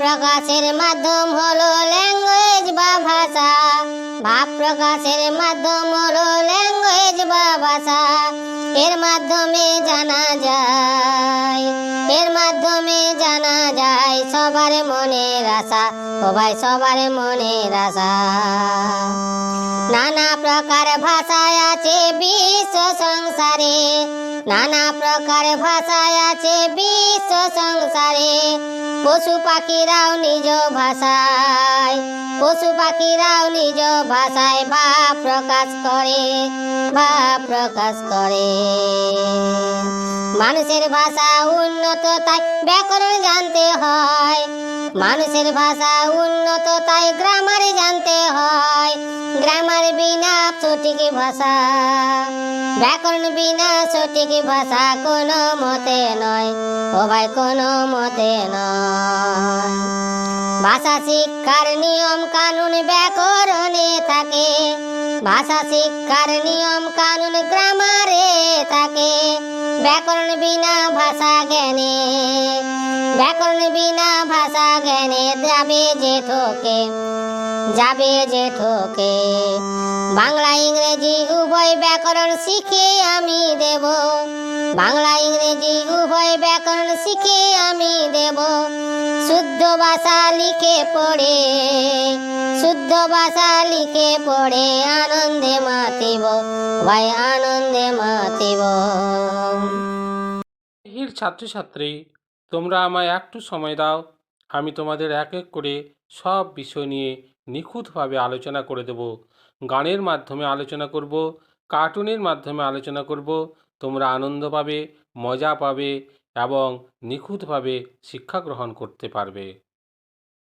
প্রকাশের মাধ্যম হলো ল্যাঙ্গুয়েজ বা ভাষা। ভাব প্রকাশের মাধ্যম হলো ল্যাঙ্গুয়েজ বা ভাষা। এর মাধ্যমে জানা যায়, এর মাধ্যমে জানা যায় সবার মনের আশা ভাই সবার মনের আশা। নানা প্রকার ভাষায় আছে নানা প্রকার ভাষায় আছে বিশ্ব সংসারে। পশু পাখিরাও নিজ ভাষায়। পশু পাখিরাও নিজ ভাষায় প্রকাশ করে প্রকাশ করে। মানুষের ভাষা উন্নত, তাই ব্যাকরণ জানতে হয়। মানুষের ভাষা উন্নত, তাই সঠিক ভাষা। ব্যাকরণ বিনা সঠিক ভাষা কোনো মতে নয় ও ভাই কোনো মতে নয়। ভাষা শিক্ষার নিয়ম কানুন ব্যাকরণে থাকে, ভাষা শিক্ষার নিয়ম কানুন গ্রামারে থাকে, ব্যাকরণ বিনা ভাষা জ্ঞানে। ব্যাকরণ বিনা ভাষা জ্ঞানে যাবে যে ঠোকে যাবে যে ঠোকে বাংলা, ইংরেজি উভয় ব্যাকরণ শিখে আমি দেব। বাংলা, ইংরেজি উভয় ব্যাকরণ শিখে আমি দেব। শুদ্ধ ভাষা লিখে পড়ে, শুদ্ধ ভাষা লিখে পড়ে আনন্দে মাতিব ভাই আনন্দে মাতিব। ছাত্রছাত্রী তোমরা আমায় একটু সময় দাও। আমি তোমাদের এক এক করে সব বিষয় নিয়ে নিখুঁতভাবে আলোচনা করে দেব। গানের মাধ্যমে আলোচনা করব, কার্টুনের মাধ্যমে আলোচনা করব। তোমরা আনন্দ পাবে, মজা পাবে এবং নিখুঁতভাবে শিক্ষা গ্রহণ করতে পারবে।